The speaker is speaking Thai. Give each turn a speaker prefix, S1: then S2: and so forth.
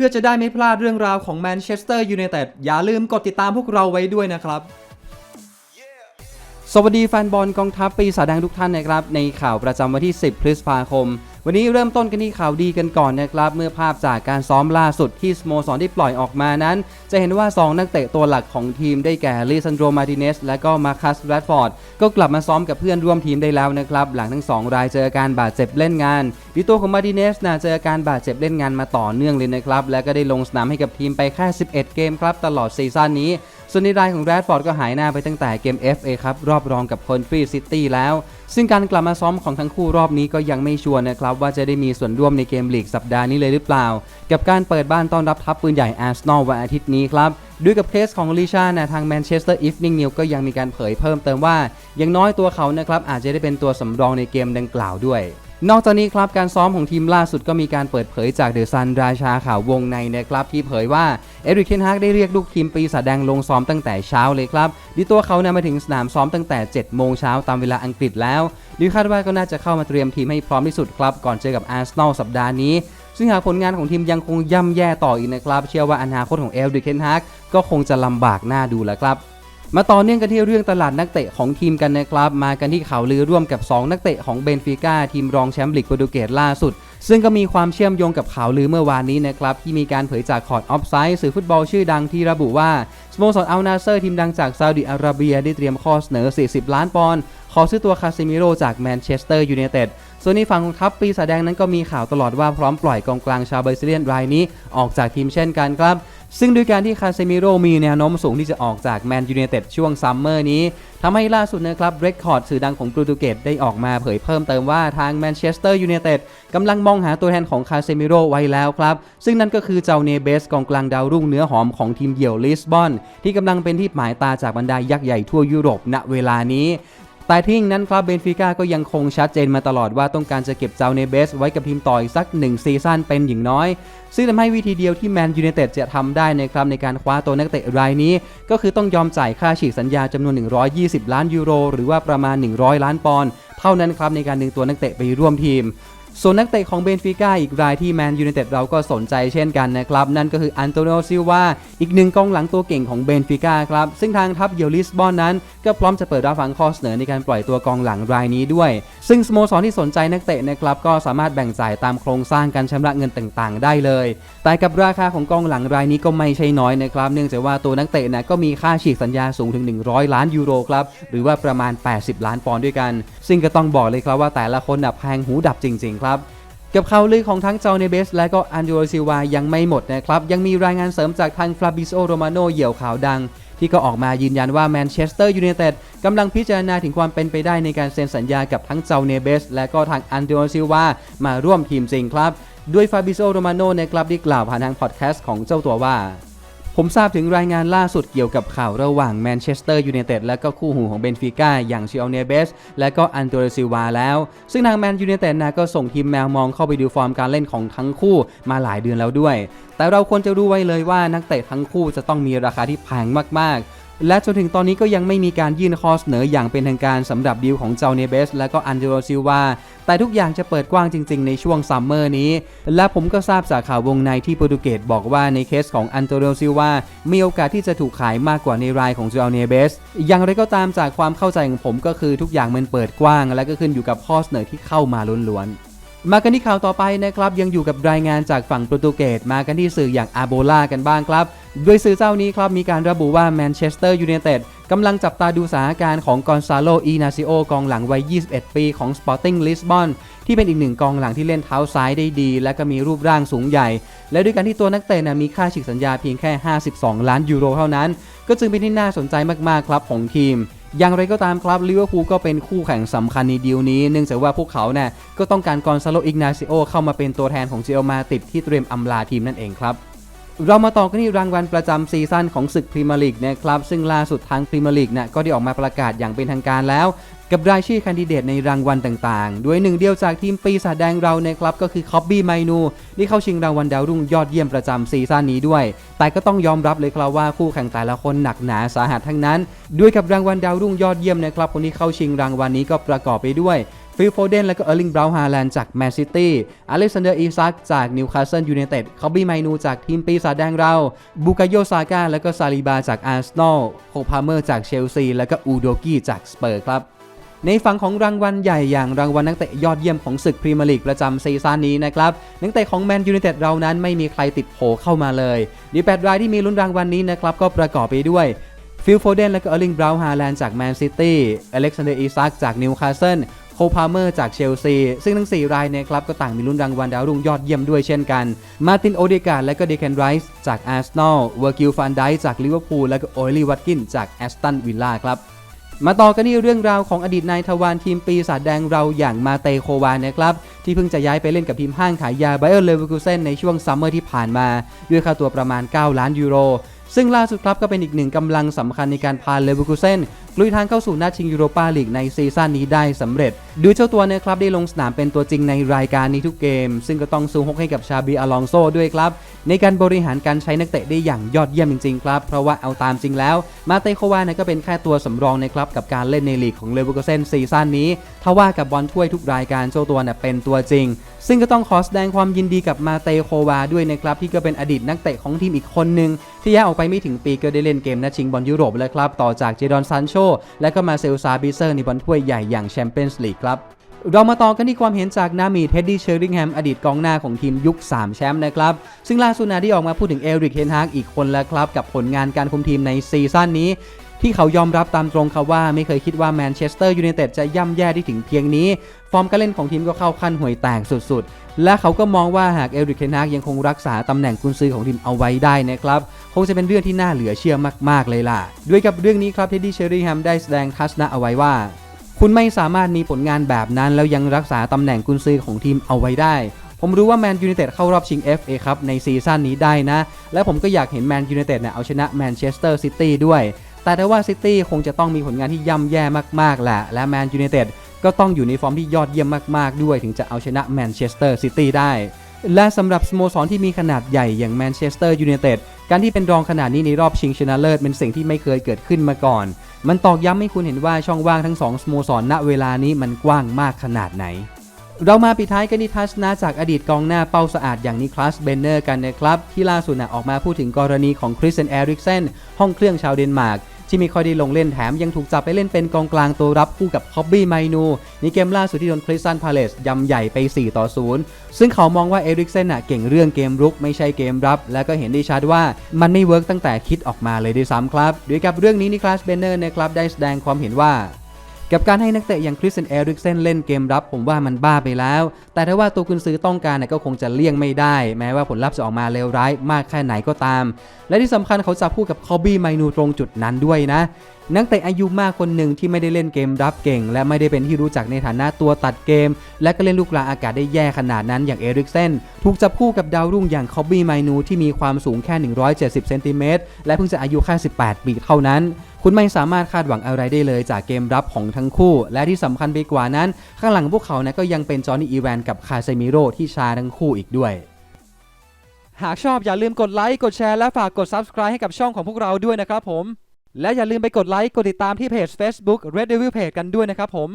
S1: พื่อจะได้ไม่พลาดเรื่องราวของแมนเชสเตอร์ยูไนเต็ดอย่าลืมกดติดตามพวกเราไว้ด้วยนะครับ สวัสดีแฟนบอลกองทัพปีศาจแดงทุกท่านนะครับ ในข่าวประจำวันที่ 10 พฤษภาคมวันนี้เริ่มต้นกันที่ข่าวดีกันก่อนนะครับเมื่อภาพจากการซ้อมล่าสุดที่สโมสรที่ปล่อยออกมานั้น จะเห็นว่า 2 นักเตะตัวหลักของทีมได้แก่ลิซันโดมาร์ติเนสและก็มาคัสแรดฟอร์ดก็กลับมาซ้อมกับเพื่อนร่วมทีมได้แล้วนะครับหลังทั้ง 2 รายเจออาการบาดเจ็บเล่นงานดิตัวของมาร์ติเนสนะเจออาการบาดเจ็บเล่นงานมาต่อเนื่องเลยนะครับและก็ได้ลงสนามให้กับทีมไปแค่ 11 เกมครับตลอดซีซั่นนี้ ส่วนในรายของแรดฟอร์ดก็หายหน้าไปตั้งแต่เกม FA ครับรอบรองกับคอนฟรีซิตี้แล้ว ซึ่งการกลับมาซ้อมของทั้งคู่รอบนี้ก็ยังไม่ชัวร์นะครับ ว่าจะได้มีส่วนร่วมในเกมลีกสัปดาห์นี้เลยหรือเปล่า กับการเปิดบ้านต้อนรับทัพปืนใหญ่อาร์เซนอลวันอาทิตย์นี้ครับด้วยกับเคสของลิชานะทางแมนเชสเตอร์อีฟนิงนิวก็ยังมีการเผยเพิ่มเติมว่าอย่างน้อยตัวเขานะครับอาจจะได้เป็นตัวสำรองในเกมดังกล่าวด้วย นอกจากนี้ครับการซ้อมของทีมล่าสุดก็มีการเปิดเผยจากเดอะซันราชาข่าววงในนะครับที่เผยว่าเอริกเคนฮากได้เรียกลูกทีมปีศาจแดงลงซ้อมตั้งแต่เช้าเลยครับดิตัวเขานะมาถึงสนามซ้อมตั้งแต่ 7 โมงเช้าตามเวลาอังกฤษแล้วดิคาดว่าก็น่าจะเข้ามาเตรียมทีมให้พร้อมที่สุดครับ ก่อนเจอกับอาร์เซนอลสัปดาห์นี้ ซึ่งหากผลงานของทีมยังคงย่ำแย่ต่ออีกนะครับ เชื่อว่าอนาคตของเอลดิเคนฮากก็คงจะลำบากหน้าดูแหละครับ มาต่อเนื่องกันที่เรื่องตลาดนักเตะของทีมกันนะครับ มากันที่ข่าวลือร่วมกับ 2 นักเตะของเบนฟิก้าทีมรองแชมป์ลีกโปรตุเกสล่าสุด ซึ่งก็มีความเชื่อมโยงกับข่าวลือเมื่อวานนี้นะครับ ที่มีการเผยจากคอร์ดออฟไซด์สื่อฟุตบอลชื่อดังที่ระบุว่าสโมสรอัลนาเซอร์ทีมดังจากซาอุดิอาระเบียได้เตรียมข้อเสนอ 40 ล้านปอนด์ขอซื้อตัวคาซิมิโรจากแมนเชสเตอร์ยูไนเต็ดส่วนในฝั่งของทัพปีศาจแดงนั้นก็มีข่าวตลอดว่าพร้อมปล่อยกองกลางชาวเบอร์ซิเลียนรายนี้ ออกจากทีมเช่นกันครับ ซึ่งด้วยการที่คาเซมิโร่มีแนวโน้มสูงที่จะออกจากแมนยู i นเต็ดช่วงซัมเมอร์นี้ทำให้ล่าสุดนะครับเรคคอร์ดสื่อดังของโปรตุเกสได้ออกมาเผยเพิ่มเติมว่าทางแมนเชสเตอร์ยู i นเต็ดกำลังมองหาตัวแทนของคาเซมิโร่ไว้แล้วครับ ซึ่งนั่นก็คือเจ้าเนเบสกองกลางดาวรุ่งเนื้อหอมของทีมเดี่ยวลิสบอน ที่กำลังเป็นที่หมายตาจากบรรดายักษ์ใหญ่ทั่วยุโรปณเวลานี้ แต่ทิ้งนั้นครับเบนฟิก้าก็ยังคงชัดเจนมาตลอดว่าต้องการจะเก็บเจ้าเนเบสไว้กับทีมต่ออีกสัก 1 ซีซั่นเป็นอย่างน้อย ซึ่งทำให้วิธีเดียวที่แมนยูเนเต็ดจะทำได้นะครับในการคว้าตัวนักเตะรายนี้ ก็คือต้องยอมจ่ายค่าฉีกสัญญาจำนวน 120 ล้านยูโร หรือว่าประมาณ 100 ล้านปอนด์เท่านั้นครับในการดึงตัวนักเตะไปร่วมทีม ส่วนนักเตะของเบนฟิก้าอีกรายที่แมนยู i นเต็ดเราก็สนใจเช่นกันนะครับ นั่นก็คืออันโตนิโอซิวาอีกหนึ่งกองหลังตัวเก่งของเบนฟิก้าครับ ซึ่งทางทัพเยลิสบอนนั้น ก็พร้อมจะเปิดรับฟังข้อเสนอในการปล่อยตัวกองหลังรายนี้ด้วย ซึ่งสโมสรที่สนใจนักเตะนะครับก็สามารถแบ่งจ่ายตามโครงสร้างการชำระเงินต่างๆ ได้เลย แต่กับราคาของกองหลังรายนี้ก็ไม่ใช่น้อยนะครับ เนื่องจากว่าตัวนักเตะนะก็มีค่าฉีกสัญญาสูงถึง 100 ล้านยูโรครับหรือว่าประมาณ 80 ล้านปอนด์ด้วยกัน ซึ่งก็ต้องบอกเลยครับว่าแต่ละคนนะแพงหูดับจริง ๆครับกับข่าวลือของทั้งเจ้าเนเบสและก็อันโดรซิวายังไม่หมดนะครับ ยังมีรายงานเสริมจากทางฟลาบิโซโรมาโนเหยี่ยวข่าวดัง ที่ก็ออกมายืนยันว่าแมนเชสเตอร์ยูไนเต็ดกำลังพิจารณาถึงความเป็นไปได้ในการเซ็นสัญญากับทั้งเจ้าเนเบส และก็ทางอันโดรซิวามาร่วมทีมจริงครับ ด้วยฟาบิโซโรมาโนนะครับได้กล่าวผ่านทางพอดแคสต์ของเจ้าตัวว่า ผมทราบถึงรายงานล่าสุดเกี่ยวกับข่าวระหว่างแมนเชสเตอร์ยูไนเต็ดและก็คู่หูของเบนฟิก้าอย่างชิอเนเบสและก็อันโตเรซิวาแล้ว ซึ่งทางแมนยูไนเต็ดนะก็ส่งทีมแมวมองเข้าไปดูฟอร์มการเล่นของทั้งคู่มาหลายเดือนแล้วด้วย แต่เราควรจะรู้ไว้เลยว่านักเตะทั้งคู่จะต้องมีราคาที่แพงมากๆ และจนถึงตอนนี้ก็ยังไม่มีการยื่นข้อเสนออย่างเป็นทางการสำหรับดีลของเจ้าเนเบส และก็อันเดโรซิวาแต่ทุกอย่างจะเปิดกว้างจริง ๆ ในช่วงซัมเมอร์นี้ และผมก็ทราบจากข่าววงในที่โปรตุเกสบอกว่าในเคสของอันโตเรซิวามีโอกาสที่จะถูกขายมากกว่าในรายของเจ้าเนเบส อย่างไรก็ตามจากความเข้าใจของผมก็คือทุกอย่างมันเปิดกว้าง และก็ขึ้นอยู่กับข้อเสนอที่เข้ามาล้วนๆมากันที่ข่าวต่อไปนะครับ ยังอยู่กับรายงานจากฝั่งโปรตุเกสมากันที่สื่ออย่างอาโบลากันบ้างครับ โดยสื่อเจ้านี้ครับมีการระบุว่าแมนเชสเตอร์ยูไนเต็ดกำลังจับตาดูสถานการณ์ของกอนซาโลอีนาซิโอกองหลังวัย 21 ปีของ Sporting Lisbon ที่เป็นอีกหนึ่งกองหลังที่เล่นเท้าซ้ายได้ดี และก็มีรูปร่างสูงใหญ่ และด้วยการที่ตัวนักเตะนะมีค่าฉีกสัญญาเพียงแค่ 52 ล้านยูโรเท่านั้น ก็จึงเป็นที่น่าสนใจมากๆครับของทีมอย่างไรก็ตามครับลิเวอร์พูลก็เป็นคู่แข่งสำคัญในดีลนี้ เนื่องจากว่าพวกเขาเนี่ยก็ต้องการกอนซาโลอิกนาซิโอเข้ามาเป็นตัวแทนของเจอมาติดที่เตรียมอำลาทีมนั่นเองครับ เรามาต่อกันที่รางวัลประจำซีซั่นของศึกพรีเมียร์ลีกนะครับซึ่งล่าสุดทางพรีเมียร์ลีกนี่ยก็ได้ออกมาประกาศอย่างเป็นทางการแล้ว กับรายชื่อแคนดิเดตในรางวัลต่างๆ ด้วยหนึ่งเดียวจากทีมปีศาจแดงเรานะครับก็คือคอบบี้ไมนูที่เข้าชิงรางวัลดาวรุ่งยอดเยี่ยมประจำซีซั่นนี้ด้วย แต่ก็ต้องยอมรับเลยครับว่าคู่แข่งแต่ละคนหนักหนาสาหัสทั้งนั้น ด้วยกับรางวัลดาวรุ่งยอดเยี่ยมนะครับคนที่เข้าชิงรางวัลนี้ก็ประกอบไปด้วย ฟิลโฟเดนและก็เออร์ลิงบราวน์ฮาแลนด์จากแมนซิตี้อเล็กซานเดอร์อีซักจากนิวคาสเซิลยูไนเต็ดคอบบี้ไมนูจากทีมปีศาจแดงเราบูกาโยซาก้าและก็ซาลิบาจากอาร์เซนอลโคพาเมอร์จากเชลซีและก็อูโดกี้จากสเปอร์ครับในฝั่งของรางวัลใหญ่อย่างรางวัลนักเตะยอดเยี่ยมของศึกพรีเมียร์ลีกประจำซีซั่นนี้นะครับนักเตะของแมนยู i นเต็ดเรานั้นไม่มีใครติดโผเข้ามาเลยดีแปดรายที่มีลุ้นรางวัลนี้นะครับก็ประกอบไปด้วยฟิลโฟเดนและก็เออร์ลิงบราวน์ฮาแลนด์จากแมนซิตี้อเล็กซานเดอร์อีซักจากนิวคาสเซิล โคพาเมอร์จากเชลซี ซึ่งทั้ง 4 รายนะครับก็ต่างมีลุ้นรางวัลดาวรุ่งยอดเยี่ยมด้วยเช่นกัน มาตินโอเดกาและก็เดคนไรส์จากอาร์เซนอลเวอร์กิลฟันไดจากลิเวอร์พูลและก็โอลีวัตกินจากแอสตันวิลล่าครับมาต่อกันที่เรื่องราวของอดีตนายทวารทีมปีศาจแดงเราอย่างมาเตโควานนะครับ ที่เพิ่งจะย้ายไปเล่นกับทีมห้างขายยาไบเออร์เลเวอร์คูเซนในช่วงซัมเมอร์ที่ผ่านมา ด้วยค่าตัวประมาณ 9 ล้านยูโร ซึ่งล่าสุดครับก็เป็นอีกหนึ่งกำลังสำคัญในการพาเลเวอร์คูเซนลุยทางเข้าสู่นัดชิงยูโรปาลีกในซีซั่นนี้ได้สำเร็จดยเจ้าตัวนะครับได้ลงสนามเป็นตัวจริงในรายการนี้ทุกเกม ซึ่งก็ต้องซูฮกให้กับชาบีอลองโซด้วยครับ ในการบริหารการใช้นักเตะได้อย่างยอดเยี่ยมจริงๆครับ เพราะว่าเอาตามจริงแล้ว มาเตโควาเนี่ยก็เป็นแค่ตัวสำรองนะครับกับการเล่นในลีกของเลเวอร์คูเซนซีซั่นนี้ถ้าว่ากับบอลถ้วยทุกรายการเจ้าตัวเนี่ยเป็นตัวจริง ซึ่งก็ต้องขอแสดงความยินดีกับมาเตโควาด้วยนะครับ ที่ก็เป็นอดีตนักเตะของทีมอีกคนหนึ่งที่ย้ายออกไปไม่ถึงปีก็ได้เล่นเกมนัดชิงบอลยุโรปแล้วครับ ต่อจากเจดอนซานโชและก็มาเซลซาบิเซอร์ในบอลถ้วยใหญ่อย่างแชมเปี้ยนส์ลีกครับเรามาต่อกันที่ความเห็นจากนามีเท็ดดี้เชอริงแฮมอดีตกองหน้าของทีมยุค 3 แชมป์นะครับ ซึ่งล่าสุดนาที่ออกมาพูดถึงเอริกเฮนฮากอีกคนแล้วครับ กับผลงานการคุมทีมในซีซั่นนี้ ที่เขายอมรับตามตรงครับว่าไม่เคยคิดว่าแมนเชสเตอร์ยูไนเต็ดจะย่ำแย่ได้ถึงเพียงนี้ ฟอร์มการเล่นของทีมก็เข้าขั้นห่วยแตกสุดๆ และเขาก็มองว่าหากเอริกเฮนฮากยังคงรักษาตำแหน่งกุนซือของทีมเอาไว้ได้นะครับคงจะเป็นเรื่องที่น่าเหลือเชื่อมากๆเลยล่ะ ด้วยกับเรื่องนี้ครับเท็ดดี้เชอริงแฮมได้แสดงทัศนะเอาไว้ว่าคุณไม่สามารถมีผลงานแบบนั้น แล้วยังรักษาตำแหน่งกุนซือของทีมเอาไว้ได้ ผมรู้ว่าแมนยู i นเต็ดเข้ารอบชิง FA ครับในซีซั่นนี้ได้นะ และผมก็อยากเห็นแมนยู i นเต็ดเนี่ยเอาชนะแมนเชสเตอร์ซิตี้ด้วย แต่ถ้ว่าซิตี้คงจะต้องมีผลงานที่ย่ำแย่มากๆแหละ และแมนยู i นเต็ดก็ต้องอยู่ในฟอร์มที่ยอดเยี่ยมมากๆด้วย ถึงจะเอาชนะแมนเชสเตอร์ซิตี้ได้ และสำหรับสโมสรที่มีขนาดใหญ่อย่างแมนเชสเตอร์ยูไนเต็ดการที่เป็นรองขนาดนี้ในรอบชิงชนะเลิศเป็นสิ่งที่ไม่เคยเกิดขึ้นมาก่อน มันตอกย้ำให้คุณเห็นว่าช่องว่างทั้งสองสโมสรณเวลานี้มันกว้างมากขนาดไหนเรามาปิดท้ายกันที่ทัศนะจากอดีตกองหน้าเป้าสะอาดอย่างนิคลัสเบนเนอร์กันนะครับ ที่ล่าสุดนะออกมาพูดถึงกรณีของคริสเซนเอริกเซนห้องเครื่องชาวเดนมาร์ก ที่ไม่ค่อยได้ลงเล่นแถมยังถูกจับไปเล่นเป็นกองกลางตัวรับคู่กับคอบบี้ไมนูในเกมล่าสุดที่โดนคริสตันพาเลสยำใหญ่ไป 4 ต่อ 0 ซึ่งเขามองว่าเอริกเซนน่ะเก่งเรื่องเกมรุกไม่ใช่เกมรับ และก็เห็นได้ชัดว่ามันไม่เวิร์กตั้งแต่คิดออกมาเลยด้วยซ้ำครับด้วยกับเรื่องนี้นิคลัสเบนเนอร์นะครับได้แสดงความเห็นว่ากับการให้นักเตะอย่างคริสเซนเอริกเซนเล่นเกมรับ ผมว่ามันบ้าไปแล้ว แต่ถ้าว่าตัวคุณซื้อต้องการเนี่ยก็คงจะเลี่ยงไม่ได้ แม้ว่าผลลัพธ์จะออกมาเลวร้ายมากแค่ไหนก็ตาม และที่สำคัญเขาจะพูดกับคอบบี้ไมนูตรงจุดนั้นด้วยนะ นักเตะอายุมากคนหนึ่งที่ไม่ได้เล่นเกมรับเก่ง และไม่ได้เป็นที่รู้จักในฐานะตัวตัดเกม และก็เล่นลูกกลางอากาศได้แย่ขนาดนั้นอย่างเอริกเซนถูกจับคู่กับดาวรุ่งอย่างคอบบี้ไมนูที่มีความสูงแค่ 170เซนติเมตรและเพิ่งจะอายุแค่ 18 ปีเท่านั้นคุณไม่สามารถคาดหวังอะไรได้เลยจากเกมรับของทั้งคู่ และที่สำคัญไปกว่านั้น ข้างหลังพวกเขานะก็ยังเป็นจอห์นนี่อีแวนกับคาเซมิโร่ที่ชาทั้งคู่อีกด้วย หากชอบอย่าลืมกดไลค์กดแชร์และฝากกด Subscribe ให้กับช่องของพวกเราด้วยนะครับผม และอย่าลืมไปกดไลค์กดติดตามที่เพจ Facebook Red Devil Page กันด้วยนะครับผม